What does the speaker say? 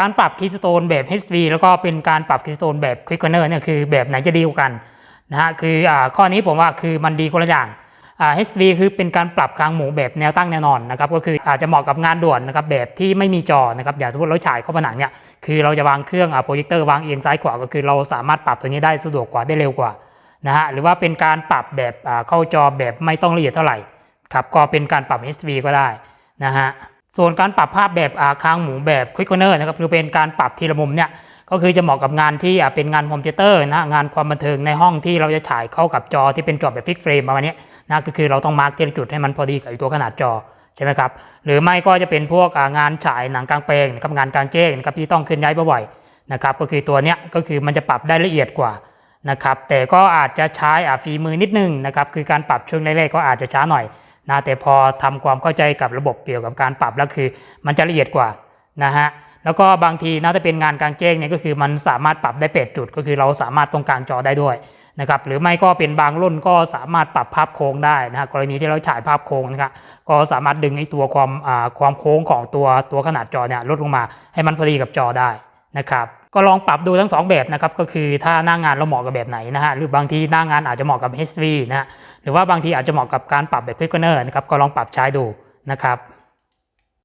การปรับคีสโตนแบบ HV แล้วก็เป็นการปรับคีสโตนแบบ Quick Corner เนี่ยคือแบบไหนจะดีกว่ากันนะฮะคืออ่าข้อนี้ผมว่าคือมันดีคนละอย่างอ่า HV คือเป็นการปรับคางหมูแบบแนวตั้งแนวนอนนะครับก็คืออาจจะเหมาะกับงานด่วนนะครับแบบที่ไม่มีจอนะครับอย่างสมมติเราฉายเข้าผนังเนี่ยคือเราจะวางเครื่องอ่าโปรเจคเตอร์วางเอียงซ้ายขวาก็คือเราสามารถปรับตัวนี้ได้สะดวกกว่าได้เร็วกว่านะฮะหรือว่าเป็นการปรับแบบอ่าเข้าจอแบบไม่ต้องละเอียดเท่าไหร่ครับก็เป็นการปรับ HV ก็ได้นะฮะ ส่วนการปรับภาพแบบค้างหมูแบบ Quick Corner นะครับคือเป็นการปรับทีละมุมเนี่ยก็คือจะเหมาะกับงานที่เป็นงานโฮมเทเตอร์นะงานความบันเทิงในห้องที่เราจะถ่ายเข้ากับจอที่เป็นจอแบบฟิกเฟรมประมาณนี้นะก็คือเราต้องมาร์กทีละจุดให้มันพอดีกับตัวขนาดจอใช่ไหมครับหรือไม่ก็จะเป็นพวกงานฉายหนังกลางแปลงนะครับงานกลางแจ้งนะครับที่ต้องเคลื่อนย้ายบ่อยๆนะครับก็คือตัวเนี้ยก็คือมันจะปรับได้ละเอียดกว่านะครับแต่ก็อาจจะใช้ฝีมือนิดนึงนะครับคือการปรับช่วงแรกๆก็อาจจะช้าหน่อย นะแต่พอทำความเข้าใจกับระบบเกี่ยวกับการปรับแล้วคือ มันจะละเอียดกว่านะฮะแล้วก็บางทีนะถ้าเป็นงานกลางแจ้งเนี่ยก็คือมันสามารถปรับได้เป็ดจุด ก็คือเราสามารถตรงกลางจอได้ด้วยนะครับหรือไม่ก็เป็นบางรุ่นก็สามารถปรับภาพโค้งได้นะฮะกรณีที่เราถ่ายภาพโค้งนะครับก็สามารถดึงไอ้ตัวความความโค้งของตัวตัวขนาดจอเนี่ยลดลงมาให้มันพอดีกับจอได้นะครับก็ลองปรับดูทั้งสองแบบนะครับก็คือถ้าหน้างานเราเหมาะกับแบบไหนนะฮะหรือบางทีหน้างานอาจจะเหมาะกับ HV นะฮะ หรือว่าบางทีอาจจะเหมาะกับการปรับแบบควิกเนอร์นะครับก็ลองปรับใช้ดูนะครับ